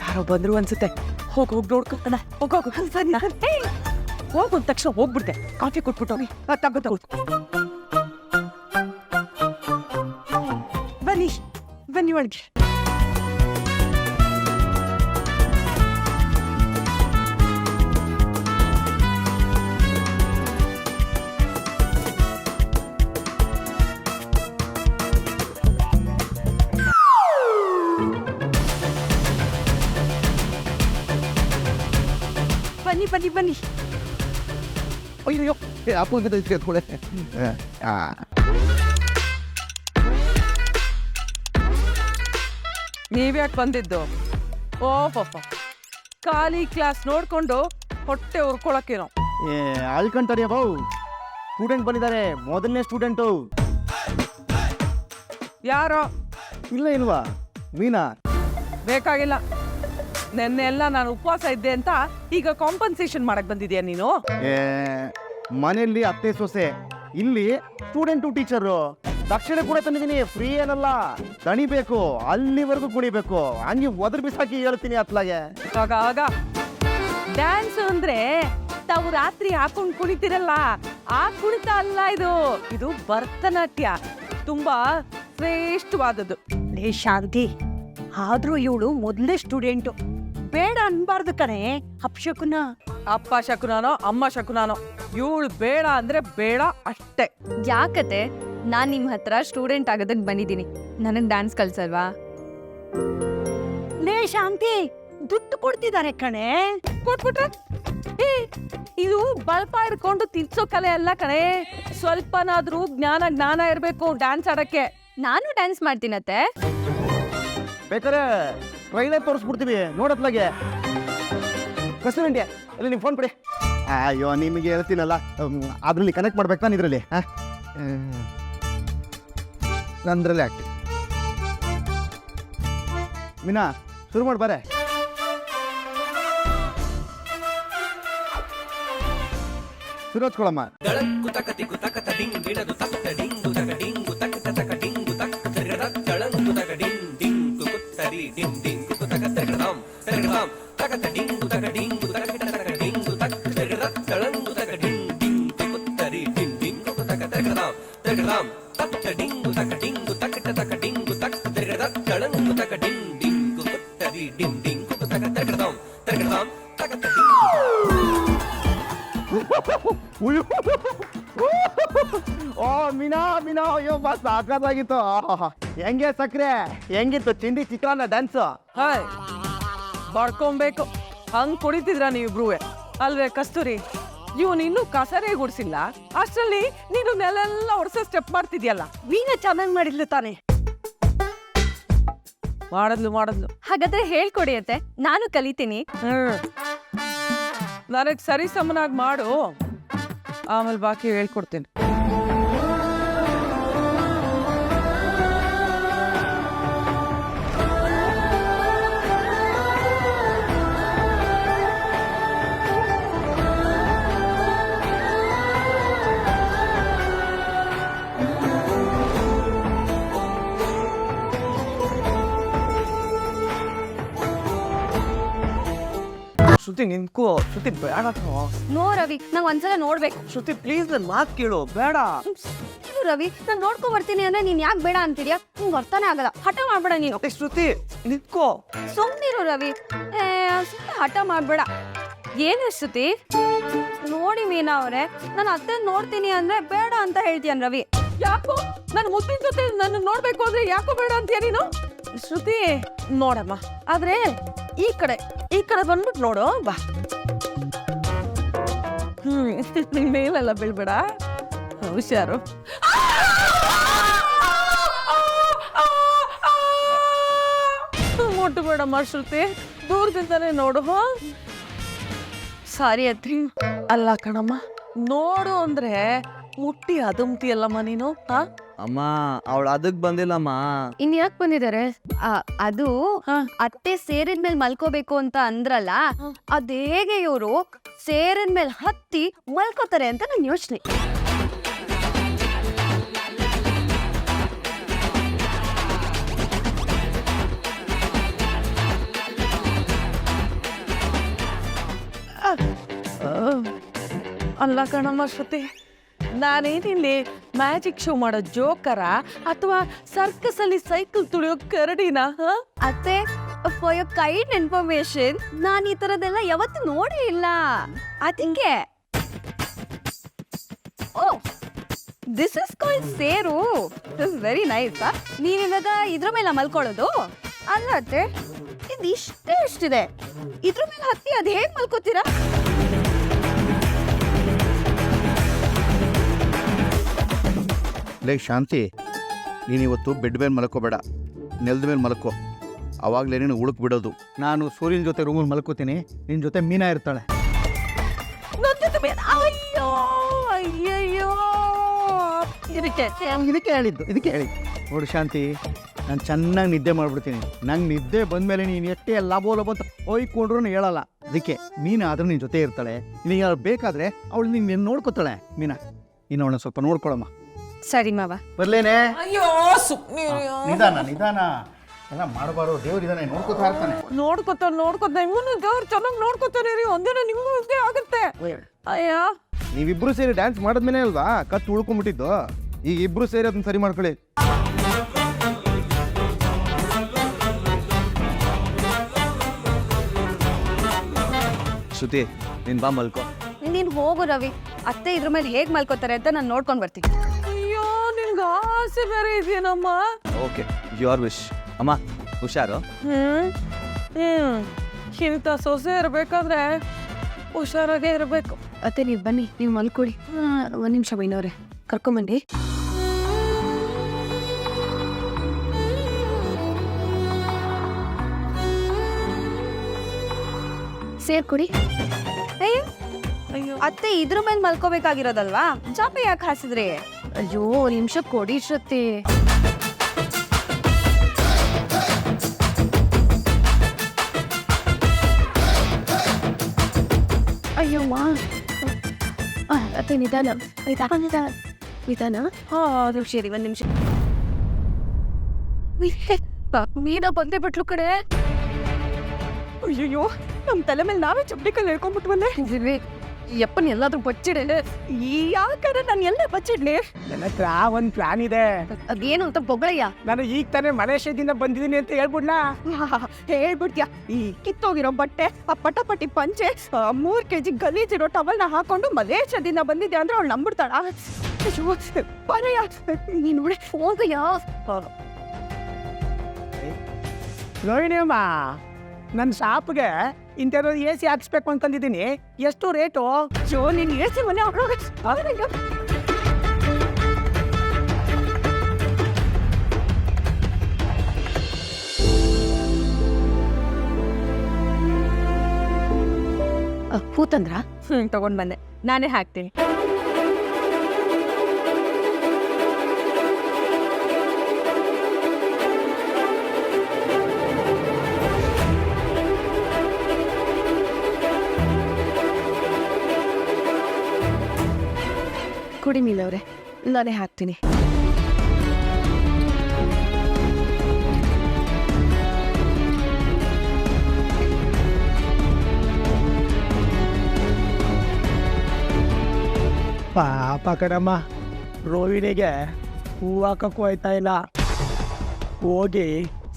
ಯಾರೋ ಬಂದ್ರು ಅನ್ಸುತ್ತೆ. ಹೋಗ್ ಹೋಗ್ ನೋಡ್ಕೊತಾನ ಹೋಗ್, ಹೋಗು. ಸರಿ ಹೋಗು ಒಂದ್ ತಕ್ಷಣ ಹೋಗ್ಬಿಡ್ತೆ ಕಾಫಿ ಕೊಟ್ಬಿಟ್ಟು ಹೋಗಿ. ತಗೋ ತಗೋ. ಬನ್ನಿ. ಬನ್ನಿ ಒಳಗೆ. ಬನ್ನಿ ಬನ್ನಿ ಬನ್ನಿ. ಅಯ್ಯೋ ಅಪ್ಪ ಎತ್ಕೊಳೆ ನೀವ್ಯಾಕೆ ಬಂದಿದ್ದು? ಓಹೋ ಖಾಲಿ ಕ್ಲಾಸ್ ನೋಡ್ಕೊಂಡು ಹೊಟ್ಟೆ ಉರ್ಕೊಳಕ್ಕೇನೋ. ಏ ಅಳ್ಕಂತಾರ್ಯ ಬಾವು. ಸ್ಟೂಡೆಂಟ್ ಬಂದಿದ್ದಾರೆ. ಮೊದಲನೇ ಸ್ಟೂಡೆಂಟು. ಯಾರೋ? ಇಲ್ಲ ಇಲ್ವಾ? ಮೀನಾ? ಬೇಕಾಗಿಲ್ಲ. ನೆನ್ನೆ ಎಲ್ಲ ನಾನು ಉಪವಾಸ ಇದ್ದೆ ಅಂತ ಈಗ ಕಾಂಪನ್ಸೇಷನ್ ಮಾಡಕ್ ಬಂದಿದ್ಯಾ ನೀನು? ಏ ಮನೆಯಲ್ಲಿ ಅತ್ತೆ ಸೊಸೆ ಇಲ್ಲಿ ಸ್ಟೂಡೆಂಟು ಟೀಚರು ದಕ್ಷಿಣ ಕೂಡ ತಂದಿದ್ದೀನಿ ಫ್ರೀ ಏನಲ್ಲ ದಣಿಬೇಕು ಅಲ್ಲಿವರೆಗೂ ಕುಡಿಬೇಕು ಹಂಗೆ ಒದ್ರ ಬಿಸಾಕಿ ಹೇಳ್ತೀನಿ ಅತ್ಲಾಗೆ. ಆಗ ಆಗ. ಡ್ಯಾನ್ಸ್ ಅಂದ್ರೆ ತಾವು ರಾತ್ರಿ ಹಾಕೊಂಡು ಕುಣಿತಿರಲ್ಲ ಆ ಕುಣಿತ ಅಲ್ಲ ಇದು. ಇದು ಭರತನಾಟ್ಯ ತುಂಬಾ ಶ್ರೇಷ್ಠವಾದದ್ದು. ಲೇ ಶಾಂತಿ ಆದ್ರೂ ಇವಳು ಮೊದಲೇ ಸ್ಟೂಡೆಂಟು ಬೇಡ ಅನ್ಬಾರ್ದು ಕಣೆ. ಅಪ್ಶಕುನ ಅಪ್ಪ ಶಕುನಾನೋ ಅಮ್ಮ ಶಕುನಾನೋ ಇವಳು ಬೇಡ ಅಂದ್ರೆ ಬೇಡ ಅಷ್ಟೇ. ಯಾಕತೆ? ನಾನ್ ನಿಮ್ ಹತ್ರ ಸ್ಟೂಡೆಂಟ್ ಆಗೋದಕ್ ಬಂದಿದ್ದೀನಿ. ನನಗ್ ಡ್ಯಾನ್ಸ್ ಕಲ್ಸಲ್ವಾ? ಲೇ ಶಾಂತಿ ದುಡ್ಡು ಕೊಡ್ತಿದ್ದಾರೆ ಕಣೆ. ಕೊಟ್ಬಿಟ್ರೆ? ಏ ಇದು ಬಲ್ಪ ಹಿಡ್ಕೊಂಡು ತಿನ್ಸೋ ಕಲೆ ಅಲ್ಲ ಕಣೆ. ಸ್ವಲ್ಪನಾದ್ರೂ ಜ್ಞಾನ ಜ್ಞಾನ ಇರಬೇಕು ಡ್ಯಾನ್ಸ್ ಆಡಕ್ಕೆ. ನಾನು ಡ್ಯಾನ್ಸ್ ಮಾಡ್ತೀನತ್ತೆ. ಬೇಕಾದ್ರೆ ಟ್ರೈಲರ್ ತೋರಿಸ್ಬಿಡ್ತೀವಿ. ನೋಡತ್ಲಾಗೆ ಇಂಡಿಯಾ ಅಲ್ಲಿ ನಿಮ್ಮ ಫೋನ್ ಪಡಿ ಅಯ್ಯೋ ನಿಮಗೆ ಹೇಳ್ತೀನಲ್ಲ. ಅದರಲ್ಲಿ ಕನೆಕ್ಟ್ ಮಾಡ್ಬೇಕು ನಾನು ಇದರಲ್ಲಿ. ನಂದ್ರಲ್ಲಿ ಆಕ್ಟಿ ಮೀನಾ ಶುರು ಮಾಡಿ ಬಾರೆ. ಶುರು ಓ ಮೀನಾ ಸಾಕಾಗಿತ್ತು. ಹೆಂಗೆ ಸಕ್ರೆ? ಹೆಂಗಿತ್ತು? ತಿಂಡಿ ಚಿತ್ರಾನ್ನ ಡ್ಯಾನ್ಸು ಹಾಯ್ ಬಡ್ಕೊಬೇಕು ಹಂಗ್ ಕುಡಿತಿದ್ರ ನೀವಿಬ್ರುವೆ ಅಲ್ವೇ ಕಸ್ತೂರಿ ಇವನ್ ಇನ್ನೂ ಕಸರೇ ಗುಡ್ಸಿಲ್ಲ. ಅಷ್ಟರಲ್ಲಿ ನೀನು ನೆಲೆಲ್ಲ ಒಡ್ಸೋ ಸ್ಟೆಪ್ ಮಾಡ್ತಿದ್ಯಲ್ಲ. ವೀಣಾ ಚೆನ್ನಾಗಿ ಮಾಡಿದ್ಲು ತಾನೆ. ಮಾಡದ್ಲು ಮಾಡದ್ಲು. ಹಾಗಾದ್ರೆ ಹೇಳ್ಕೊಡಿ ಅಂತೆ ನಾನು ಕಲಿತೀನಿ. ಹ್ಮ್. ನನಗ್ ಸರಿ ಸಮನಾಗಿ ಮಾಡು. ಆಮೇಲೆ ಬಾಕಿ ಹೇಳ್ಕೊಡ್ತೀನಿ. ಶ್ರುತಿ ನಿಂತ್ಕೋ ಶ್ರುತಿ ಬೇಡ. ನೋ ರವಿ ನಂಗ್ ಒಂದ್ಸಲ ನೋಡ್ಬೇಕು. ಶ್ರುತಿ ಪ್ಲೀಸ್ ನನ್ನ ಮಾತು ಕೇಳು ಬೇಡ. ಇದು ರವಿ ನಾನು ನೋಡ್ಕೊ ಬರ್ತೀನಿ ಅಂದ್ರೆ ನೀನ್ ಯಾಕೆ ಬೇಡ ಅಂತೀರಿಯಾ? ನಿಂಗ್ ಅರ್ಥನೇ ಆಗಲ್ಲ. ಹಠ ಮಾಡ್ಬೇಡ ನೀನು. ಏ, ಶ್ರುತಿ ನಿಂತ್ಕೋ. ಸುಮ್ನಿರು ರವಿ. ಏ, ಸುಮ್ನೆ ಹಠ ಮಾಡ್ಬೇಡ. ಏನು ಶ್ರುತಿ? ನೋಡಿ ಮೀನಾ ಅವರೇ ನಾನು ಅತ್ತೆ ನೋಡ್ತೀನಿ ಅಂದ್ರೆ ಬೇಡ ಅಂತ ಹೇಳ್ತೀಯನ್ ರವಿ? ಯಾಕೋ? ನನ್ನ ಮುದ್ದಿನ ಜೊತೆ ನನ್ನ ನೋಡ್ಬೇಕು ಅಂದ್ರೆ ಯಾಕೋ ಬೇಡ ಅಂತೀಯ ನೀನು? ಶ್ರುತಿ ನೋಡಮ್ಮ. ಆದ್ರೆ ಈ ಕಡೆ ಈ ಕಡೆ ಬಂದ್ಬಿಟ್ಟು ನೋಡು, ಬಾ. ಹ್ಮ್ ಮೇಲೆಲ್ಲ ಬೀಳ್ಬೇಡ. ಹುಷಾರು. ಮುಟ್ಟಬೇಡ ಶ್ರುತಿ ದೂರದಿಂದಲೇ ನೋಡು, ಹಾ. ಸಾರಿ ಅತ್ರಿ ಅಲ್ಲ ಕಣಮ್ಮ, ನೋಡು ಅಂದ್ರೆ ಮುಟ್ಟಿ ಅದುಮ್ತಿಯಲ್ಲಮ್ಮ ನೀನು, ಹಾ? ಅಮ್ಮ ಅವಳು ಅದಕ್ ಬಂದಿಲ್ಲಮ್ಮ. ಇನ್ ಯಾಕ್ ಬಂದಿದ್ದಾರೆ ಆ, ಅದು ಹಾ. ಅತ್ತೆ ಸೇರಿದ್ಮೇಲೆ ಮಲ್ಕೋಬೇಕು ಅಂತ ಅಂದ್ರಲ್ಲ ಅದೇಗೆ ಇವರು ಸೇರಿದ್ಮೇಲೆ ಹತ್ತಿ ಮಲ್ಕೋತಾರೆ ಅಂತ ನನ್ನ ಯೋಚನೆ. ಅಲ್ಲ ಕಣಮ್ಮ ಶ್ರುತಿ ನಾನೇನಿಲ್ಲಿ ಮ್ಯಾಜಿಕ್ ಶೋ ಮಾಡೋ ಜೋಕರ ಅಥವಾ ಸರ್ಕಸ್ ಅಲ್ಲಿ ಸೈಕಲ್ ತುಳಿಯೋ ಕರಡಿನ ಅತ್ತೆ ಫಾರ್ ಯೋರ್ ಕೈಂಡ್ ಇನ್ಫಾರ್ಮೇಶನ್ ನಾನು ಈ ತರದೆಲ್ಲ ಯಾವತ್ತೂ ನೋಡೇ ಇಲ್ಲ. ಅದಕ್ಕೆ. ಓ this is called chair. This very nice ನೀನಿವಾಗ ಇದ್ರ ಮೇಲೆ ಮಲ್ಕೊಳ್ಳೋದು? ಅಲ್ಲ ಅತ್ತೆ ಇದು ಇಷ್ಟೇ ಇಷ್ಟಿದೆ ಇದ್ರ ಮೇಲೆ ಹತ್ತಿ ಅದು ಹೇಗೆ ಮಲ್ಕೋತೀರಾ? ಲೇ ಶಾಂತಿ ನೀನಿವತ್ತು ಬೆಡ್ ಮೇಲೆ ಮಲ್ಕೋಬೇಡ ನೆಲದ ಮೇಲೆ ಮಲ್ಕೋ. ಅವಾಗಲೇ ನೀನು ಉಳುಕ್ ಬಿಡೋದು. ನಾನು ಸೂರ್ಯನ ಜೊತೆ ರೂಮಲ್ಲಿ ಮಲ್ಕೋತೀನಿ ನಿನ್ನ ಜೊತೆ ಮೀನಾ ಇರ್ತಾಳೆ. ಅಯ್ಯೋ ಅಯ್ಯಯ್ಯೋ. ಇದಕ್ಕೆ? ಇದಕ್ಕೆ ಹೇಳಿದ್ದು ಇದಕ್ಕೆ ಹೇಳಿದ್ದು. ನೋಡು ಶಾಂತಿ ನಾನು ಚೆನ್ನಾಗಿ ನಿದ್ದೆ ಮಾಡ್ಬಿಡ್ತೀನಿ. ನಂಗೆ ನಿದ್ದೆ ಬಂದಮೇಲೆ ನೀನು ಎಷ್ಟೇ ಲಾಭೋ ಲಾಭ ಅಂತ ಒಯ್ಕೊಂಡ್ರು ಹೇಳಲ್ಲ. ಅದಕ್ಕೆ ಮೀನಾ ಆದರೂ ನಿನ್ನ ಜೊತೆ ಇರ್ತಾಳೆ. ನಿನಗೆ ಬೇಕಾದರೆ ಬೇಕಾದ್ರೆ ಅವಳು ನಿನ್ನ ನೋಡ್ಕೋತಾಳೆ. ಮೀನಾ ನೀನು ಅವಳನ್ನ ಸ್ವಲ್ಪ ನೋಡ್ಕೊಳಮ್ಮ. ಸರಿ ಮಾವ. ಬರ್ಲೇನೆ. ಅಯ್ಯೋ ಸುಮ್ಮನೆ ನಿಧಾನ ನಿಧಾನ. ಎಲ್ಲ ಮಾಡಬಾರೋ ದೇವ್ರ ಇದಾನೆ ನೋಡ್ಕೋತಾ ಇರ್ತಾನೆ. ನೋಡ್ಕೊತ ನೋಡ್ಕೊತ ನಿಮ್ಮನ್ನು ದೇವ್ರು ಚೆನ್ನಾಗಿ ನೋಡ್ಕೊತಾನೆ ರೀ. ಒಂದಿನ ನಿಮ್ಗೂ ಇದೇ ಆಗುತ್ತೆ. ಅಯ್ಯ. ನೀವಿಬ್ರು ಸೇರಿ ಡ್ಯಾನ್ಸ್ ಮಾಡಿದ್ಮೇಲೆ ಅಲ್ವಾ? ಕತ್ತು ಉಳ್ಕೊಂಡ್ಬಿಟ್ಟಿದ್ದು ಈಗ ಇಬ್ರು ಸೇರಿ ಅದನ್ನ ಸರಿ ಮಾಡ್ಕೊಳ್ಳಿ. ಶ್ರುತಿ ನಿನ್ ಬಾ ಮಲ್ಕೋ. ನೀನು ಹೋಗು ರವಿ. ಅತ್ತೆ ಇದ್ರ ಮೇಲೆ ಹೇಗೆ ಮಲ್ಕೋತಾರೆ ಅಂತ ನಾನು ನೋಡ್ಕೊಂಡ್ ಬರ್ತೀನಿ. ನಿನ್ಗೆ ಆಸೆ ಬೇರೆ ಇದೆಯೇನಮ್ಮ? ಓಕೆ ಯುವರ್ ವಿಶ್ ಅಮ್ಮ ಹುಷಾರು? ಹ್ಮ್ ಹ್ಮ್. ಇಂಥ ಸೊಸೆ ಇರಬೇಕಾದ್ರೆ ಹುಷಾರಾಗೇ ಇರಬೇಕು. ಅತ್ತೆ ನೀವು ಬನ್ನಿ ನೀವು ಮಲ್ಕೊಳ್ಳಿ. ಒಂದು ನಿಮಿಷ ಬೈನವ್ರೆ. ಕರ್ಕೊಂಬನ್ನಿ. ಸೇರ್ಕೊಡಿ. ಅಯ್ಯೋ ಅಯ್ಯೋ. ಅತ್ತೆ ಇದ್ರ ಮೇಲೆ ಮಲ್ಕೋಬೇಕಾಗಿರೋದಲ್ವಾ? ಚಾಪೆ ಯಾಕೆ ಹಾಸಿದ್ರಿ? ಅಯ್ಯೋ ನಿಮಿಷ ಕೊಡಿ ಅಯ್ಯೋ ಅತ್ತೆ ನಿಧಾನ. ನಿಧಾನ ನಿಧಾನ? ನಿಧಾನ ಹಾ ಸರಿ ಒಂದ್ ನಿಮಿಷ. ಮೀನ ಬಂದೇ ಬಿಟ್ಲು ಕಡೆ ಅಯ್ಯೋ ನಮ್ಮ ತಲೆ ಮೇಲೆ ನಾವೇ ಚಪ್ಪಡಿ ಕಲ್ಲು ಹೇಳ್ಕೊಂಡ್ಬಿಟ್ವಲ್ಲೇ ಯಪ್ಪನ್ ಎಲ್ಲಾದ್ರೂ ಬಚ್ಚಿಡೆ? ಯಾಕಂದ್ರೆ ನಾನು ಎಲ್ಲ ಬಚ್ಚಿಡ್ಲಿ? ನನ್ನ ಹತ್ರ ಒಂದು ಪ್ಲಾನ್ ಇದೆ. ಅದೇನು ಅಂತ ಬೊಗಳಯ್ಯ? ನಾನು ಈಗ ತಾನೇ ಮಲೇಷ್ಯಾದಿಂದ ಬಂದಿದ್ದೀನಿ ಅಂತ ಹೇಳ್ಬಿಡ್ಲಾ ಹೇಳ್ಬಿಡ್ತೀಯ. ಈ ಕಿತ್ತೋಗಿರೋ ಬಟ್ಟೆ ಆ ಪಟಾಪಟಿ ಪಂಚೆ ಆ, ಮೂರ್ ಕೆಜಿ ಗಲೀಜಿರೋ ಟವಲ್ನ ಹಾಕೊಂಡು ಮಲೇಷ್ಯಾದಿಂದ ಬಂದಿದ್ದೆ ಅಂದ್ರೆ ಅವಳು ನಂಬಿಡ್ತಾಳ ಬರಯ್ಯ ನೀನು ನೋಡಿ ಹೋಗಯ್ಯ ಲೋಹಿಣಿ ಅಮ್ಮ ನನ್ನ ಶಾಪ್ಗೆ ಇಂಥದ್ದು ಎ ಸಿ ಹಾಕ್ಸ್ಬೇಕು ಅನ್ಕೊಂಡಿದ್ದೀನಿ ಎಷ್ಟು ರೇಟು? ಶು ನಿನ್ನ ಎ ಸಿ ಮನೆ ಹೂ ತಂದ್ರ? ಹ್ಮ್ ತಗೊಂಡ್ ಬಂದೆ. ನಾನೇ ಹಾಕ್ತೀನಿ. ಕುಡಿ ಮೀಲವ್ರೆ ನಾನೇ ಹಾಕ್ತೀನಿ. ಪಾಪ ಕಣಮ್ಮ ರೋಹಿಣಿಗೆ ಹೂ ಹಾಕಕ್ಕೂ ಆಯ್ತಾ ಇಲ್ಲ. ಹೋಗಿ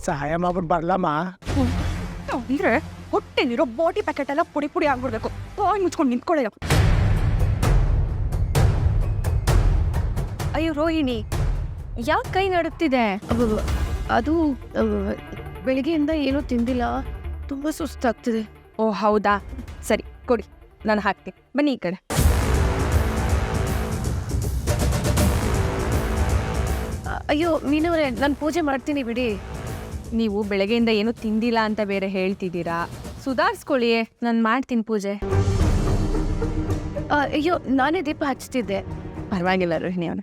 ಸಹಾಯ ಮಾಡ್ಬಿಟ್ಟು ಬರ್ಲಮ್ಮ. ಅಂದ್ರೆ ಹೊಟ್ಟೆಲಿರೋ ಬಾಟಿ ಪ್ಯಾಕೆಟ್ ಎಲ್ಲ ಪುಡಿ ಪುಡಿ ಆಗ್ಬಿಡ್ಬೇಕು. ಬಾಯ್ ಮುಚ್ಕೊಂಡು ನಿಂತ್ಕೊಳ್ಳೋ ಅಯ್ಯೋ ರೋಹಿಣಿ ಯಾಕೆ ಕೈ ನಡುತ್ತಿದೆ? ಅದು ಬೆಳಿಗ್ಗೆಯಿಂದ ಏನೂ ತಿಂದಿಲ್ಲ ತುಂಬ ಸುಸ್ತಾಗ್ತಿದೆ. ಓ ಹೌದಾ? ಸರಿ ಕೊಡಿ ನಾನು ಹಾಕ್ತೀನಿ. ಬನ್ನಿ ಈ ಕಡೆ. ಅಯ್ಯೋ ಮೀನವ್ರೆ ನಾನು ಪೂಜೆ ಮಾಡ್ತೀನಿ ಬಿಡಿ. ನೀವು ಬೆಳಗ್ಗೆಯಿಂದ ಏನು ತಿಂದಿಲ್ಲ ಅಂತ ಬೇರೆ ಹೇಳ್ತಿದ್ದೀರಾ? ಸುಧಾರಿಸ್ಕೊಳ್ಳಿ ನಾನು ಮಾಡ್ತೀನಿ ಪೂಜೆ. ಅಯ್ಯೋ ನಾನೇ ದೀಪ ಹಚ್ತಿದ್ದೆ. ಪರವಾಗಿಲ್ಲ ರೋಹಿಣಿ ಅವನ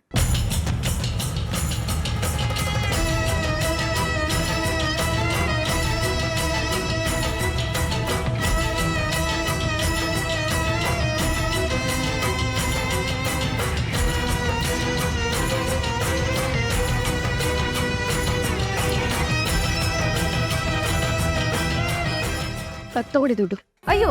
ತಗೊಳ್ಳಿ ದುಡ್ಡು. ಅಯ್ಯೋ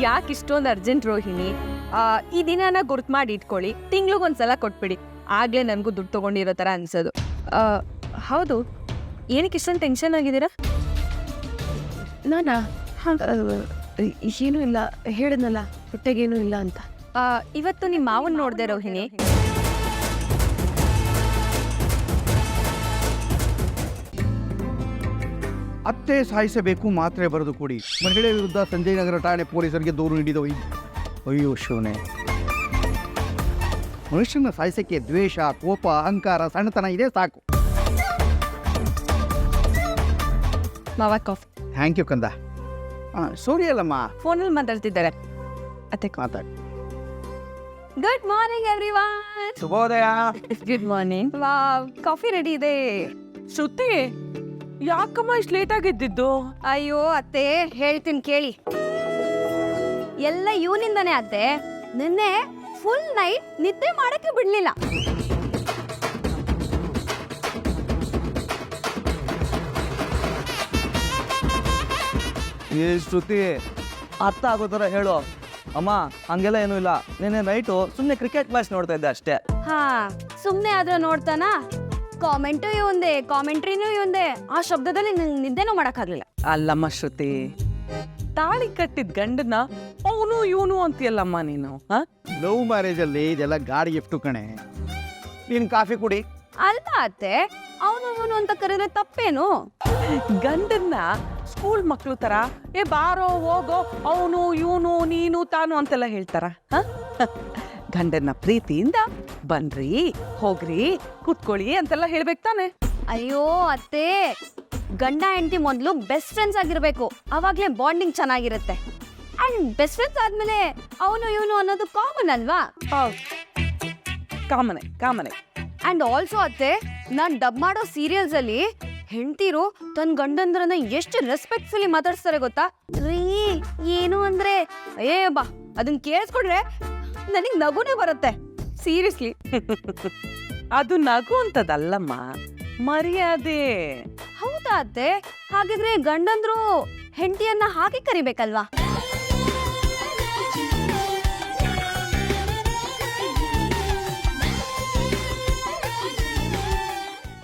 ಯಾಕೆ ಇಷ್ಟೊಂದು ಅರ್ಜೆಂಟ್ ರೋಹಿಣಿ? ಆ, ಈ ದಿನನ ಗುರ್ತು ಮಾಡಿ ಇಟ್ಕೊಳ್ಳಿ ತಿಂಗ್ಳಿಗೊಂದ್ಸಲ ಕೊಟ್ಬಿಡಿ. ಆಗ್ಲೇ ನನಗೂ ದುಡ್ಡು ತಗೊಂಡಿರೋ ಥರ ಅನ್ಸೋದು. ಆ, ಹೌದು ಏನಕ್ಕೆ ಇಷ್ಟೊಂದು ಟೆನ್ಷನ್ ಆಗಿದ್ದೀರಾ? ನಾನಾ? ಏನೂ ಇಲ್ಲ ಹೇಳಿದ್ನಲ್ಲ ಹೊಟ್ಟೆಗೇನು ಇಲ್ಲ ಅಂತ. ಆ, ಇವತ್ತು ನಿಮ್ಮ ಮಾವನ್ ನೋಡಿದೆ ರೋಹಿಣಿ. ಅತ್ತೆ ಸಾಯಿಸಬೇಕು ಮಾತ್ರೆ ಬರೆದು ಕೊಡಿ. ಮಹಿಳೆ ವಿರುದ್ಧ ಸಂಜಯ್ ನಗರ ಠಾಣೆ ಪೊಲೀಸರಿಗೆ ದೂರು ನೀಡಿದ ವೈದ್ಯ. ಅಯ್ಯೋ ಶಿವನೇ. ಮನುಷ್ಯನ ಸಾಯಿಸಕ್ಕೆ ದ್ವೇಷ ಕೋಪ ಅಹಂಕಾರ ಸಣ್ಣತನ ಇದೆ ಸಾಕು. ಮಾವ ಕಾಫಿ. ಥ್ಯಾಂಕ್ ಯು ಕಂದ. ಸೋರಿ ಸೂರ್ಯ ಅಲ್ಲಮ್ಮ. ಫೋನಲ್ಲಿ ಮಾತಾಡ್ತಿದ್ದಾರೆ. ಅತ್ತೆ ಮಾತಾಡಿ. ಗುಡ್ ಮಾರ್ನಿಂಗ್ ಎವ್ರಿವನ್ ಶುಭೋದಯ. Good morning wow coffee ready ಇದೆ. ಶ್ರುತಿ ಯಾಕಮ್ಮ ಇಷ್ಟು ಲೇಟ್ ಆಗಿದ್ದಿದ್ದು? ಅಯ್ಯೋ ಅತ್ತೆ ಹೇಳ್ತೀನಿ ಕೇಳಿ. ಎಲ್ಲ ಇವನಿಂದಾನೇ ಅತ್ತೆ. ನಿನ್ನೆ ಫುಲ್ ನೈಟ್ ನಿದ್ದೆ ಮಾಡಕ್ಕೆ ಬಿಡ್ಲಿಲ್ಲ. ಏ ಶ್ರುತಿ ಅರ್ಥ ಆಗೋ ಥರ ಹೇಳು. ಅಮ್ಮ ಹಂಗೆಲ್ಲ ಏನೂ ಇಲ್ಲ. ನಿನ್ನೆ ನೈಟು ಸುಮ್ಮನೆ ಕ್ರಿಕೆಟ್ ಮ್ಯಾಚ್ ನೋಡ್ತಾ ಇದ್ದೆ ಅಷ್ಟೇ. ಹಾ ಸುಮ್ನೆ ಆದ್ರೆ ನೋಡ್ತಾನ? ಕಾಮೆಂಟು ಇವಂದೆ ಕಾಮೆಂಟ್ರಿನೂ ಇವಂದೆ ಆ ಶಬ್ದದಲ್ಲಿ ನಂಗೆ ನಿದ್ದೆನೂ ಮಾಡೋಕ್ಕಾಗಲಿಲ್ಲ. ಅಲ್ಲಮ್ಮ ಶ್ರುತಿ ತಾಳಿ ಕಟ್ಟಿದ ಗಂಡನ ಅವನು ಇವನು ಅಂತೀಯಲ್ಲಮ್ಮ ನೀನು ಹಾ? ಲವ್ ಮ್ಯಾರೇಜಲ್ಲಿ ಇದೆಲ್ಲ ಗಾಡಿ ಗಿಫ್ಟು ಕಣೆ. ನೀನು ಕಾಫಿ ಕುಡಿ. ಅಲ್ಲ ಅತ್ತೆ ಅವನು ಇವನು ಅಂತ ಕರೆದ್ರೆ ತಪ್ಪೇನು? ಗಂಡನ್ನ ಸ್ಕೂಲ್ ಮಕ್ಕಳು ತರ ಏ ಬಾರೋ ಹೋಗೋ ಅವನು ಇವನು ನೀನು ತಾನು ಅಂತೆಲ್ಲ ಹೇಳ್ತಾರ ಹ? ಗಂಡನ್ನ ಪ್ರೀತಿಯಿಂದ ಬನ್ರಿ ಹೋಗ್ರಿ ಕುತ್ಕೊಳ್ಳಿ ಅಂತೆಲ್ಲ ಹೇಳ್ಬೇಕು ತಾನೆ. ಅಯ್ಯೋ ಅತ್ತೆ ಗಂಡ ಹೆಂಡತಿ ಮೊದಲು ಬೆಸ್ಟ್ ಫ್ರೆಂಡ್ಸ್ ಆಗಿರ್ಬೇಕು. ಅವಾಗ್ಲೇ ಬಾಂಡಿಂಗ್ ಚೆನ್ನಾಗಿರುತ್ತೆ. ಅಂಡ್ ಬೆಸ್ಟ್ ಫ್ರೆಂಡ್ಸ್ ಆದ್ಮೇಲೆ ಅವನು ಇವನು ಅನ್ನೋದು ಕಾಮನ್ ಅಲ್ವಾ? ಕಾಮನೆ ಕಾಮನೆ ಅಂಡ್ ಆಲ್ಸೋ ಅತ್ತೆ ನಾನು ಡಬ್ ಮಾಡೋ ಸೀರಿಯಲ್ಸ್ ಅಲ್ಲಿ ಹೆಂಡತಿರು ತನ್ನ ಗಂಡಂದ್ರನ್ನ ಎಷ್ಟು ರೆಸ್ಪೆಕ್ಟ್ಫುಲಿ ಮಾತಾಡ್ಸ್ತಾರೆ ಗೊತ್ತಾ? ರೀ ಏನು ಅಂದ್ರೆ ಏ ಬಾ ಅದನ್ನ ಕೇಳಿಸ್ಕೊಂಡ್ರೆ ನನಗ್ ನಗುನೇ ಬರುತ್ತೆ. ಸೀರಿಯಸ್ಲಿ ಅದು ನಗು ಅಂತದಲ್ಲಮ್ಮ. ಮರ್ಯಾದೆ. ಹೌದಾ ಅತ್ತೆ? ಹಾಗಿದ್ರೆ ಗಂಡಂದ್ರು ಹೆಂಡತಿಯನ್ನ ಹಾಗೆ ಕರಿಬೇಕಲ್ವಾ?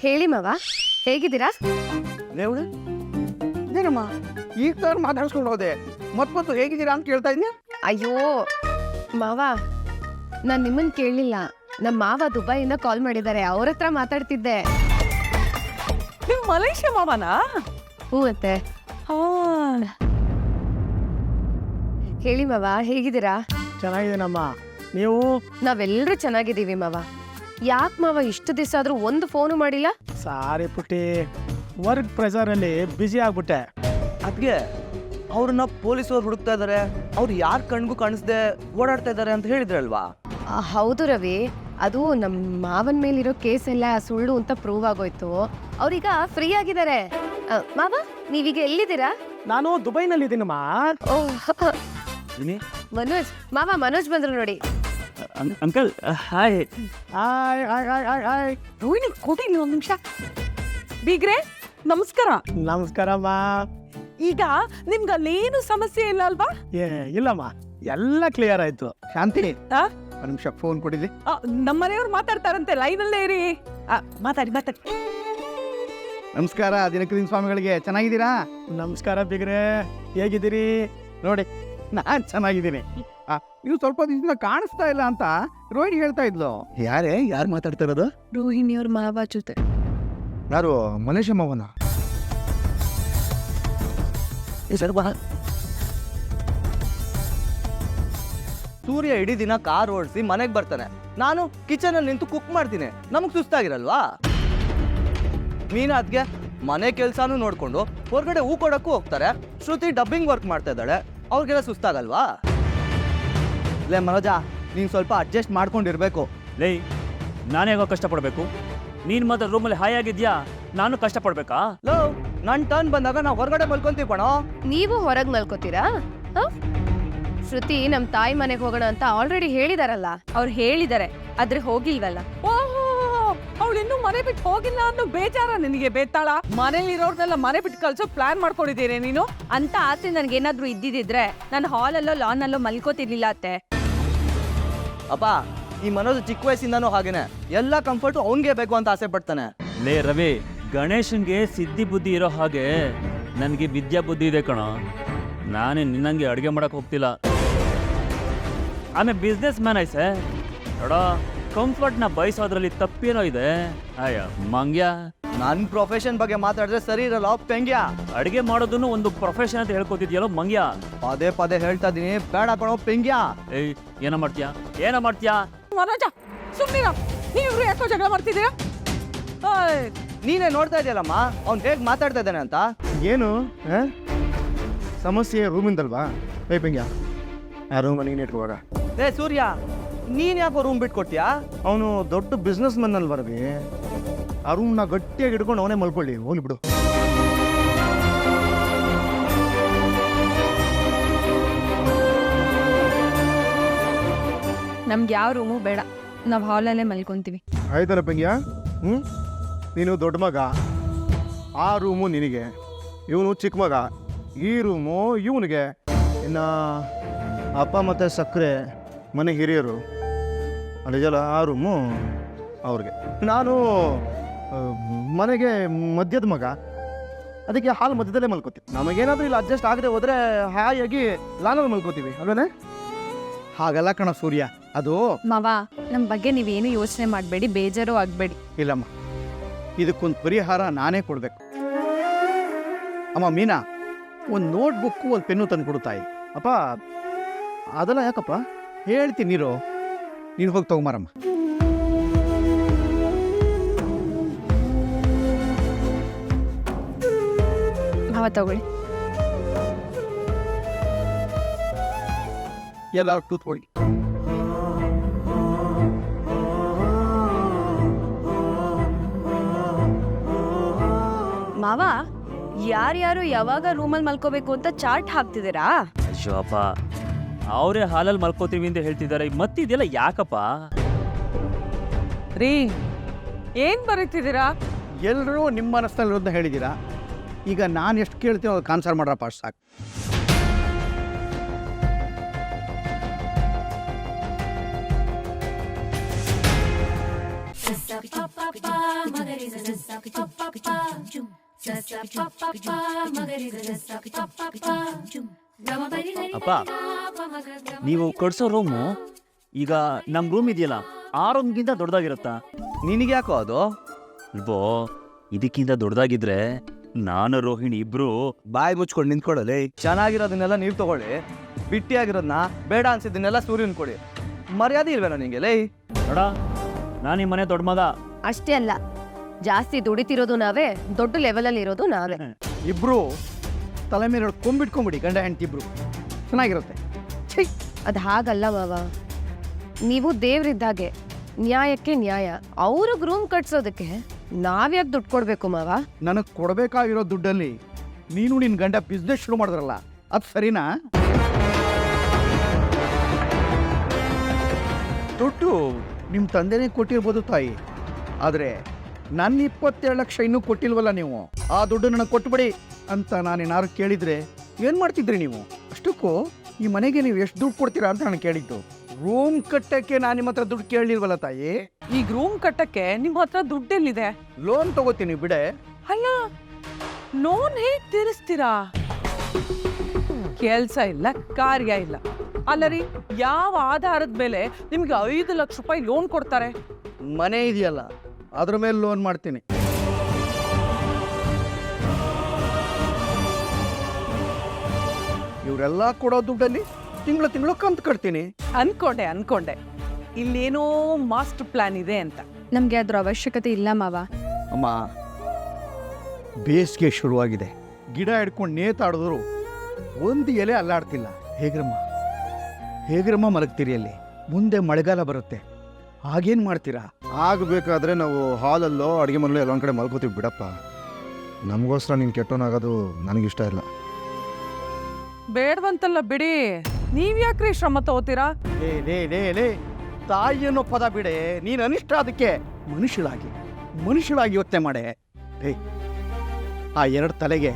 ಹೇಳಿ ಮವ ಹೇಗಿದ್ದೀರಾ? ದೇವ್ಳೆ ಏನಮ್ಮ ಈಗ ಮಾತಾಡ್ಸ್ಕೊಂಡು ಹೋದೆ. ಮತ್ಮತ್ತು ಹೇಗಿದ್ದೀರಾ ಅಂತ ಕೇಳ್ತಾ ಇದ್ದೀನಿ ಅಯ್ಯೋ ಮಾವ ನಾನು ನಿಮ್ಮನ್ನ ಕೇಳಲಿಲ್ಲ. ನಮ್ಮ ಮಾವ ದುಬೈಯಿಂದ ಕಾಲ್ ಮಾಡಿದ್ದಾರೆ. ಅವ್ರ ಹತ್ರ ಮಾತಾಡ್ತಿದ್ದೆ. ನೀವು ಮಲೇಷ್ಯಾ ಮಾವನಾ? ಹ್ಞೂ ಅತ್ತೆ. ಹಾ. ಹೇಳಿ ಮಾವ ಹೇಗಿದ್ದೀರಾ? ಚೆನ್ನಾಗಿದ್ದೀನಮ್ಮ. ನೀವು? ನಾವೆಲ್ಲರೂ ಚೆನ್ನಾಗಿದ್ದೀವಿ ಮಾವ. ಯಾಕೆ ಮಾವ ಇಷ್ಟು ದಿವಸ ಆದ್ರೂ ಒಂದು ಫೋನು ಮಾಡಿಲ್ಲ? ಸಾರಿ ಪುಟ್ಟಿ. ವರ್ಕ್ ಪ್ರೆಷರಲ್ಲಿ ಬ್ಯುಸಿ ಆಗ್ಬಿಟ್ಟೆ. ಅದ್ಗೆ ಅವ್ರನ್ನ ಪೊಲೀಸರು ಹುಡುಕ್ತಾ ಇದಾರೆ. ಅವ್ರು ಯಾರ ಕಣ್ಗೂ ಕಾಣಿಸ್ದೆ ಓಡಾಡ್ತಾ ಇದಾರೆ ಅಂತ ಹೇಳಿದ್ರಲ್ವಾ? ಆ, ಹೌದು ರವಿ. ಅದು ನಮ್ಮ ಮಾವನ ಮೇಲಿರೋ ಕೇಸ್ ಎಲ್ಲ ಸುಳ್ಳು ಅಂತ ಪ್ರೂವ್ ಆಗೋಯ್ತು. ಅವ್ರೀಗ ಫ್ರೀ ಆಗಿದ್ದಾರೆ. ಆ, ಮಾವ ನೀವೀಗ ಎಲ್ಲಿದ್ದೀರಾ? ನಾನು ದುಬೈನಲ್ಲಿದ್ದೀನಮ್ಮ ಓ ಮನೋಜ್ ಮಾವ ಮನೋಜ್ ಬಂದ್ರು ನೋಡಿ. Uncle hi. Hi hi hi hi hi. Rohini ಕೊಡಿ ಇಲ್ಲಿ ಒಂದು ನಿಮಿಷ. ಬೀಗ್ರೆ ನಮಸ್ಕಾರ. ನಮಸ್ಕಾರಮ್ಮ ಈಗ ನಿಮ್ಗೆ ಅಲ್ಲೇನು ಸಮಸ್ಯೆ ಇಲ್ಲ ಅಲ್ವಾ? ಏ ಇಲ್ಲಮ್ಮ. ಎಲ್ಲ ಕ್ಲಿಯರ್ ಆಯ್ತು. ಶಾಂತಿ ಆ? ಒಂದು ನಿಮಿಷ ಫೋನ್ ಕೊಡಿದ್ರಿ ಆ, ನಮ್ಮನೆಯವ್ರು ಮಾತಾಡ್ತಾರಂತೆ ಲೈನಲ್ಲೇ ಇರಿ. ಆ, ಮಾತಾಡಿ ಮಾತಾಡಿ. ನಮಸ್ಕಾರ ದಿನಕರಿನ ಸ್ವಾಮಿಗಳಿಗೆ. ಚೆನ್ನಾಗಿದ್ದೀರಾ? ನಮಸ್ಕಾರ ಬಿಗ್ರೆ. ಹೇಗಿದ್ದೀರಿ? ನೋಡಿ ನಾನ್ ಚೆನ್ನಾಗಿದ್ದೀನಿ. ಆ, ನೀವು ಸ್ವಲ್ಪ ದಿವಸದಿಂದ ಕಾಣಿಸ್ತಾ ಇಲ್ಲ ಅಂತ ರೋಹಿಣಿ ಹೇಳ್ತಾ ಇದ್ಲು. ಯಾರೇ ಯಾರು ಮಾತಾಡ್ತಾ ಇರೋದು? ರೋಹಿಣಿಯವ್ರ ಮಾವ ಜೊತೆ. ಯಾರು ಮಲೇಶ ಮಾವನ ಸೂರ್ಯ ಇಡೀ ದಿನ ಕಾರ್ ಓಡಿಸಿ ಮನೆಗೆ ಬರ್ತಾನೆ. ನಾನು ಕಿಚನಲ್ಲಿ ನಿಂತು ಕುಕ್ ಮಾಡ್ತೀನಿ. ನಮಗೆ ಸುಸ್ತಾಗಿರಲ್ವಾ? ಮೀನಾದ್ಗೆ ಮನೆ ಕೆಲಸನೂ ನೋಡ್ಕೊಂಡು ಹೊರಗಡೆ ಹೂ ಕೊಡಕ್ಕೂ ಹೋಗ್ತಾರೆ. ಶ್ರುತಿ ಡಬ್ಬಿಂಗ್ ವರ್ಕ್ ಮಾಡ್ತಾ ಇದ್ದಾಳೆ. ಅವ್ರಿಗೆಲ್ಲ ಸುಸ್ತಾಗಲ್ವಾ? ಲೇ ಮನೋಜ ನೀನು ಸ್ವಲ್ಪ ಅಡ್ಜಸ್ಟ್ ಮಾಡ್ಕೊಂಡಿರ್ಬೇಕು. ಲೇ ನಾನೇಗೋ ಕಷ್ಟಪಡಬೇಕು? ನೀನು ಮಾತ್ರ ರೂಮಲ್ಲಿ ಹಾಯಾಗಿದ್ಯಾ ನಾನು ಕಷ್ಟಪಡ್ಬೇಕಾ? ಲೋ ನನ್ನ ಟರ್ನ್ ಬಂದಾಗ ನಾವು ಹೊರಗಡೆ ಮಲ್ಕೊಂತೀವಿ ಕಣೋ ನೀವು ಹೊರಗೆ ಮಲ್ಕೋತೀರಾ? ಹ? ಶ್ರುತಿ ನಮ್ ತಾಯಿ ಮನೆಗೆ ಹೋಗೋಣ ಅಂತ ಆಲ್ರೆಡಿ ಹೇಳಿದಾರಲ್ಲ. ಅವ್ರು ಹೇಳಿದಾರೆ ಆದ್ರೆ ಹೋಗಿಲ್ವಲ್ಲ. ಓಹೋ ಅವಳು ಇನ್ನೂ ಮನೆ ಬಿಟ್ಟು ಹೋಗಿಲ್ಲ ಅನ್ನೋ ಬೇಜಾರ ನಿನಗೆ ಬೇತಾಳ? ಮನೇಲಿರೋರ್ನೆಲ್ಲ ಮನೆ ಬಿಟ್ಟು ಕಳ್ಸೋ ಪ್ಲಾನ್ ಮಾಡ್ಕೊಂಡಿದ್ದೀರಿ ನೀನು? ಅಂತ ಆಸೆ ನನಗೇನಾದ್ರೂ ಇದ್ದಿದ್ರೆ ನಾನು ಹಾಲಲ್ಲೋ ಲಾನಲ್ಲೋ ಮಲ್ಕೋತಿರ್ಲಿಲ್ಲ ಅತ್ತೆ. ಅಪ್ಪ ಈ ಮನೋಜ್ ಚಿಕ್ಕ ವಯಸ್ಸಿಂದನೂ ಹಾಗೇನೆ. ಎಲ್ಲ ಕಂಫರ್ಟು ಅವನಿಗೆ ಬೇಕು ಅಂತ ಆಸೆ ಪಡ್ತಾನೆ. ಲೇ ರವಿ ಗಣೇಶನ್ಗೆ ಸಿದ್ಧಿ ಬುದ್ಧಿ ಇರೋ ಹಾಗೆ ನನಗೆ ವಿದ್ಯಾ ಬುದ್ಧಿ ಇದೆ ಕಣ. ನಾನೇ ನಿನ್ನಂಗೆ ಅಡುಗೆ ಮಾಡೋಕೆ ಹೋಗ್ತಿಲ್ಲ. ಆಮೇಲೆ ಬಿಸ್ನೆಸ್ ಮ್ಯಾನ್ ಐಸೆ ನೋಡ ಕಂಫರ್ಟ್ನ ಬಯಸೋದ್ರಲ್ಲಿ ತಪ್ಪೇನೋ ಇದೆ. ಅಯ್ಯ ಮಂಗ್ಯ. ನನ್ನ ಪ್ರೊಫೆಷನ್ ಬಗ್ಗೆ ಮಾತಾಡಿದ್ರೆ ಸರಿ ಇರಲ್ಲ ಪೆಂಗ್ಯ ಅಡುಗೆ ಮಾಡೋದನ್ನು ಒಂದು ಪ್ರೊಫೆಷನ್ ಅಂತ ಹೇಳ್ಕೊತಿದ್ಯಲ್ಲೋ ಮಂಗ್ಯ? ಪದೇ ಪದೇ ಹೇಳ್ತಾ ಇದೀನಿ ಬೇಡ ಕಣೋ ಪೆಂಗ್ಯ ಏಯ್ ಏನೋ ಮಾಡ್ತೀಯಾ? ಏನೋ ಮಾಡ್ತೀಯಾ? ಮನೋಜ ಸುಮ್ಮನಿರ ನೀವು ಯಾಕೋ ಜಗಳ ಮಾಡ್ತಿದ್ದೀರಾ? ನೀನೇ ನೋಡ್ತಾ ಇದೆಯಲ್ಲಮ್ಮ? ಅವ್ನು ಹೇಗೆ ಮಾತಾಡ್ತಾ ಇದ್ದಾನೆ ಅಂತ? ಏನು? ಆ? ಸಮಸ್ಯೆ ರೂಮಿಂದಲ್ವಾ? ಏ ಪೆಂಗ್ಯ ಆ ರೂಮ್ ನೀನು ಇಟ್ಕೋವಾಗ. ಏ ಸೂರ್ಯ ನೀನ್ ಯಾಕೋ ರೂಮ್ ಬಿಟ್ಕೊಡ್ತೀಯಾ ಅವನು ದೊಡ್ಡ ಬಿಸ್ನೆಸ್ ಮನ್ ಅಲ್ಲಿ ಬರಬಿ ಆ ರೂಮ್ನ ಗಟ್ಟಿಯಾಗಿ ಹಿಡ್ಕೊಂಡು ಅವನೇ ಮಲ್ಕೊಳ್ಳಿ ಹೋಗ್ಲಿ ಬಿಡು. ನಮ್ಗೆ ಯಾವ ರೂಮು ಬೇಡ. ನಾವು ಹಾಲಲ್ಲೇ ಮಲ್ಕೊಂತೀವಿ. ಆಯ್ತಲ್ಲ ಪಂಗ್ಯಾ ಹ್ಞೂ ನೀನು ದೊಡ್ಡ ಮಗ ಆ ರೂಮು ನಿನಗೆ ಇವನು ಚಿಕ್ಕ ಮಗ ಈ ರೂಮು ಇವನಿಗೆ. ಇನ್ನು ಅಪ್ಪ ಮತ್ತು ಸಕ್ಕರೆ ಮನೆ ಹಿರಿಯರು ಅಲ್ಲಿದೆಯಲ್ಲ ಆ ರೂಮು ಅವ್ರಿಗೆ. ನಾನು ಮನೆಗೆ ಮಧ್ಯದ ಮಗ ಅದಕ್ಕೆ ಹಾಲು ಮಧ್ಯದಲ್ಲೇ ಮಲ್ಕೋತೀವಿ ನಮಗೇನಾದರೂ ಇಲ್ಲಿ ಅಡ್ಜಸ್ಟ್ ಆಗದೆ ಹೋದರೆ ಹಾಯಾಗಿ ಲಾನಲ್ಲಿ ಮಲ್ಕೋತೀವಿ ಅಲ್ವೇ ಹಾಗಲ್ಲ ಕಣ ಸೂರ್ಯ ಅದು ಮಾವ ನಮ್ಮ ಬಗ್ಗೆ ನೀವೇನು ಯೋಚನೆ ಮಾಡಬೇಡಿ ಬೇಜಾರು ಆಗಬೇಡಿ. ಇಲ್ಲಮ್ಮ. ಇದಕ್ಕೊಂದು ಪರಿಹಾರ ನಾನೇ ಕೊಡಬೇಕು. ಅಮ್ಮ ಮೀನಾ ಒಂದು ನೋಟ್ಬುಕ್ಕು ಒಂದು ಪೆನ್ನು ತಂದು ಕೊಡುತ್ತಾಯಿ ಅಪ್ಪ ಅದೆಲ್ಲ ಯಾಕಪ್ಪ? ಹೇಳ್ತೀನಿ ನೀರು. ನೀನು ಹೋಗಿ ತಗೊಂಬಾರಮ್ಮ ಮಾವ ತಗೊಳ್ಳಿ. ಎಲ್ಲ ಕೂತ್ಕೊಳ್ಳಿ. ಮಾವ ಯಾರ್ಯಾರು ಯಾವಾಗ ರೂಮಲ್ಲಿ ಮಲ್ಕೋಬೇಕು ಅಂತ ಚಾರ್ಟ್ ಹಾಕ್ತಿದ್ದೀರಾ ಅಯ್ಯೋ ಅಪ್ಪ ಅವರೇ ಹಾಲಲ್ಲಿ ಮಲ್ಕೋತೀವಿ ಅಂತ ಹೇಳ್ತಿದ್ದಾರೆ ಮತ್ತಿದೆಲ್ಲ ಯಾಕಪ್ಪ ರೀ ಏನ್ ಬರೀತಿದ್ದೀರಾ ಎಲ್ಲರೂ ನಿಮ್ಮ ಮನಸ್ಸಿನಲ್ಲಿರೋದನ್ನ ಹೇಳಿದ್ದೀರಾ ಈಗ ನಾನು ಎಷ್ಟು ಕೇಳ್ತೀನೋ ಅದಕ್ಕೆ ಆನ್ಸರ್ ಮಾಡ್ರಪ್ಪ ಅಷ್ಟು ಸಾಕು ಅಪ್ಪ ನೀವು ಕೊಡ್ಸೋ ರೂಮು ಈಗ ನಮ್ಮ ರೂಮ್ ಇದೆಯಲ್ಲ ಆ ರೂಮ್ಗಿಂತ ದೊಡ್ಡದಾಗಿರುತ್ತಾ? ನಿನಗೆ ಯಾಕೋ ಅದು? ಅಲ್ಬೋ ಇದಕ್ಕಿಂತ ದೊಡ್ಡದಾಗಿದ್ರೆ ನಾನು ರೋಹಿಣಿ ಇಬ್ರು ಬಾಯಿ ಮುಚ್ಕೊಂಡು ನಿಂತ್ಕೊಳ್ಳಲಿ ಚೆನ್ನಾಗಿರೋದನ್ನೆಲ್ಲ ನೀವು ತಗೊಳ್ಳಿ. ಬಿಟ್ಟಿಯಾಗಿರೋದನ್ನ ಬೇಡ ಅನ್ಸಿದ್ದನ್ನೆಲ್ಲ ಸೂರ್ಯನ್ ಕೊಡಿ. ಮರ್ಯಾದೆ ಇಲ್ವೇನೋ ನಿಂಗೆ ಲೇ? ನೋಡ ನಾನು ನಿಮ್ಮ ಮನೆ ದೊಡ್ಡ ಮಗ. ಅಷ್ಟೇ ಅಲ್ಲ ಜಾಸ್ತಿ ದುಡಿತಿರೋದು ನಾವೇ ದೊಡ್ಡ ಲೆವೆಲಲ್ಲಿ ಇರೋದು ನಾವೇ. ಇಬ್ರು ತಲೆ ಮೇಲೆ ಕೊಂಬಿಟ್ಕೊಂಬಿಡಿ ಗಂಡ ಹೆಂಡತಿ ಇಬ್ರು. ಚೆನ್ನಾಗಿರುತ್ತೆ. ಛೈ ಅದು ಹಾಗಲ್ಲ ಮಾವ. ನೀವು ದೇವ್ರಿದ್ದಾಗೆ ನ್ಯಾಯಕ್ಕೆ ನ್ಯಾಯ. ಅವ್ರಿಗೆ ರೂಮ್ ಕಟ್ಸೋದಕ್ಕೆ ನಾವ್ಯಾಕೆ ದುಡ್ಡು ಕೊಡ್ಬೇಕು ಮಾವ? ನನಗೆ ಕೊಡಬೇಕಾಗಿರೋ ದುಡ್ಡಲ್ಲಿ ನೀನು ನಿನ್ನ ಗಂಡ ಬಿಸ್ನೆಸ್ ಶುರು ಮಾಡಿದ್ರಲ್ಲ ಅದು ಸರಿನಾ? ದುಡ್ಡು ನಿಮ್ಮ ತಂದೆನೇ ಕೊಟ್ಟಿರ್ಬೋದು ತಾಯಿ. ಆದರೆ ನನ್ನ ಇಪ್ಪತ್ತೇಳು ಲಕ್ಷ ಇನ್ನೂ ಕೊಟ್ಟಿಲ್ವಲ್ಲ ನೀವು? ಆ ದುಡ್ಡು ನನಗೆ ಕೊಟ್ಟುಬಿಡಿ ಅಂತ ನಾನೇನಾದ್ರು ಕೇಳಿದರೆ ಏನು ಮಾಡ್ತಿದ್ರಿ ನೀವು? ಅಷ್ಟಕ್ಕೂ ಈ ಮನೆಗೆ ನೀವು ಎಷ್ಟು ದುಡ್ಡು ಕೊಡ್ತೀರಾ ಅಂತ ನಾನು ಕೇಳಿದ್ದು. ರೂಮ್ ಕಟ್ಟಕ್ಕೆ ನಾನು ನಿಮ್ಮ ಹತ್ರ ದುಡ್ಡು ಕೇಳಲಿಲ್ವಲ್ಲ ತಾಯಿ? ಈಗ ರೂಮ್ ಕಟ್ಟಕ್ಕೆ ನಿಮ್ಮ ಹತ್ರ ದುಡ್ಡೆಲ್ಲಿದೆ ಲೋನ್ ತಗೋತೀನಿ ಬಿಡೆ. ಅಲ್ಲ ಲೋನ್ ಹೇಗ್ ತೀರಿಸ್ತೀರಾ? ಕೆಲ್ಸ ಇಲ್ಲ ಕಾರ್ಯ ಇಲ್ಲ. ಅಲ್ಲ ರೀ ಯಾವ ಆಧಾರದ ಮೇಲೆ ನಿಮ್ಗೆ ಐದು ಲಕ್ಷ ರೂಪಾಯಿ ಲೋನ್ ಕೊಡ್ತಾರೆ? ಮನೆ ಇದೆಯಲ್ಲ ಅದ್ರ ಮೇಲೆ ಲೋನ್ ಮಾಡ್ತೀನಿ. ಇವರೆಲ್ಲ ಕೊಡೋ ದುಡ್ಡಲ್ಲಿ ತಿಂಗಳು ತಿಂಗಳು ಕಂತು ಕಟ್ತೀನಿ. ಅನ್ಕೊಂಡೆ ಅನ್ಕೊಂಡೆ. ಇಲ್ಲೇನೋ ಮಾಸ್ಟರ್ ಪ್ಲಾನ್ ಇದೆ ಅಂತ. ನಮಗೆ ಅದ್ರ ಅವಶ್ಯಕತೆ ಇಲ್ಲ ಮಾವ. ಅಮ್ಮ ಬೇಸಿಗೆ ಶುರುವಾಗಿದೆ. ಗಿಡ ಹಿಡ್ಕೊಂಡು ನೇತಾಡಿದ್ರು ಒಂದು ಎಲೆ ಅಲ್ಲಾಡ್ತಿಲ್ಲ. ಹೇಗ್ರಮ್ಮ? ಹೇಗ್ರಮ್ಮ ಮಲಗ್ತೀರಿ ಅಲ್ಲಿ? ಮುಂದೆ ಮಳೆಗಾಲ ಬರುತ್ತೆ. ಹಾಗೇನು ಮಾಡ್ತೀರಾ? ಆಗಬೇಕಾದ್ರೆ ನಾವು ಹಾಲಲ್ಲೋ ಅಡುಗೆ ಮನೆಯಲ್ಲೋ ಎಲ್ಲೊಂದು ಕಡೆ ಮಲ್ಕೋತೀವಿ ಬಿಡಪ್ಪ. ನಮಗೋಸ್ಕರ ನೀನು ಕೆಟ್ಟೋನಾಗೋದು ನನಗಿಷ್ಟ ಇಲ್ಲ. ಬೇಡವಂತಲ್ಲ ಬಿಡಿ. ನೀವ್ ಯಾಕ್ರಿ ಶ್ರಮ ತಗೋತೀರಾ? ಲೇ ಲೇ ಲೇ ಲೇ. ತಾಯಿ ಅನ್ನೋ ಪದ ಬಿಡೆ. ನೀನು ಅನಿಷ್ಟ ಅದಕ್ಕೆ. ಮನುಷ್ಯಳಾಗಿ ಮನುಷ್ಯಳಾಗಿ ಯೋಚನೆ ಮಾಡೆ. ಹೇ ಆ ಎರಡು ತಲೆಗೆ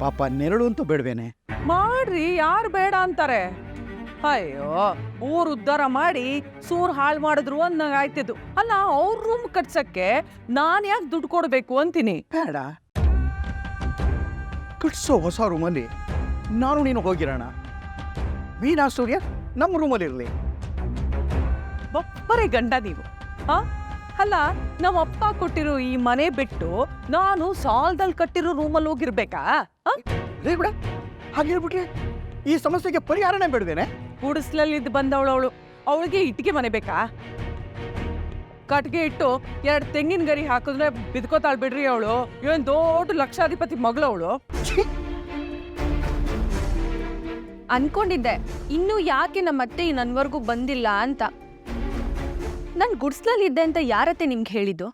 ಪಾಪ ನೆರಳು ಅಂತೂ ಬೇಡವೇನೆ. ಮಾಡ್ರಿ ಯಾರು ಬೇಡ ಅಂತಾರೆ? ಅಯ್ಯೋ ಊರ್ ಉದ್ಧಾರ ಮಾಡಿ ಸೂರ್ ಹಾಳು ಮಾಡಿದ್ರು ಅನ್ನಂಗ್ ಆಯ್ತಿದ್ದು ಅಲ್ಲ ಅವ್ರ ರೂಮ್ ಕಟ್ಸಕ್ಕೆ ನಾನ್ ಯಾಕೆ ದುಡ್ಡು ಕೊಡ್ಬೇಕು ಅಂತೀನಿ? ಬೇಡ. ಕಟ್ಸೋ ಹೊಸ ರೂಮಲ್ಲಿ ನಾನು ನೀನು ಹೋಗಿರೋಣ. ವೀಣಾ ಸೂರ್ಯ ನಮ್ಮ ರೂಮಲ್ಲಿ ಇರಲಿ. ಒಬ್ಬರೇ ಗಂಡ ನೀವು ಆ ಅಲ್ಲ ನಮ್ಮ ಅಪ್ಪ ಕೊಟ್ಟಿರೋ ಈ ಮನೆ ಬಿಟ್ಟು ನಾನು ಸಾಲದಲ್ಲಿ ಕಟ್ಟಿರೋ ರೂಮಲ್ಲಿ ಹೋಗಿರ್ಬೇಕಾ ಆ? ಹಾಗೆ ಹೇಳ್ಬಿಟ್ರೆ ಈ ಸಮಸ್ಯೆಗೆ ಪರಿಹಾರನೇ ಬೇಡವೇನೆ? ಗುಡಿಸ್ಲಲ್ಲಿದ್ದು ಬಂದವಳು ಅವಳು. ಅವಳಿಗೆ ಇಟ್ಟಿಗೆ ಮನೆ ಬೇಕಾ? ಕಟ್ಗೆ ಇಟ್ಟು ಎರಡು ತೆಂಗಿನ ಗರಿ ಹಾಕಿದ್ರೆ ಬಿದ್ಕೋತಾಳ್ ಬಿಡ್ರಿ ಅವಳು. ಇವನ್ ದೊಡ್ಡ ಲಕ್ಷಾಧಿಪತಿ ಮಗಳು ಅವಳು. ಅನ್ಕೊಂಡಿದ್ದೆ, ಇನ್ನು ಯಾಕೆ ನಮ್ಮ ಅತ್ತೆ ನನ್ವರ್ಗೂ ಬಂದಿಲ್ಲ ಅಂತ. ನಾನು ಗುಡ್ಸ್ಲಲ್ಲಿದ್ದೆ ಅಂತ ಯಾರತ್ತೆ ನಿಮ್ಗೆ ಹೇಳಿದ್ದು?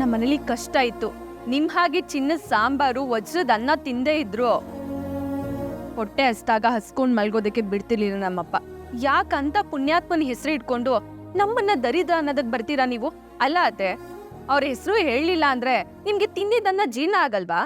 ನಮ್ಮನೇಲಿ ಕಷ್ಟ ಇತ್ತು. ನಿಮ್ ಹಾಗೆ ಚಿನ್ನದ ಸಾಂಬಾರು, ವಜ್ರದ ಅನ್ನ ತಿಂದೇ ಇದ್ರು. ಹೊಟ್ಟೆ ಹಸ್ದಾಗ ಹಸ್ಕೊಂಡ್ ಮಲ್ಗೋದಕ್ಕೆ ಬಿಡ್ತಿರ್ಲಿಲ್ಲ ನಮ್ಮಪ್ಪ. ಯಾಕಂತ ಪುಣ್ಯಾತ್ಮನ ಹೆಸರು ಇಟ್ಕೊಂಡು, ನಮ್ಮನ್ನ ದರಿದ್ರ ಅನ್ನೋದಕ್ ಬರ್ತೀರಾ ನೀವು? ಅಲ್ಲ ಅತ್ತೆ, ಅವ್ರ ಹೆಸರು ಹೇಳಲಿಲ್ಲ ಅಂದ್ರೆ ನಿಮ್ಗೆ ತಿಂದಿದ್ದನ್ನ ಜೀರ್ಣ ಆಗಲ್ವಾ?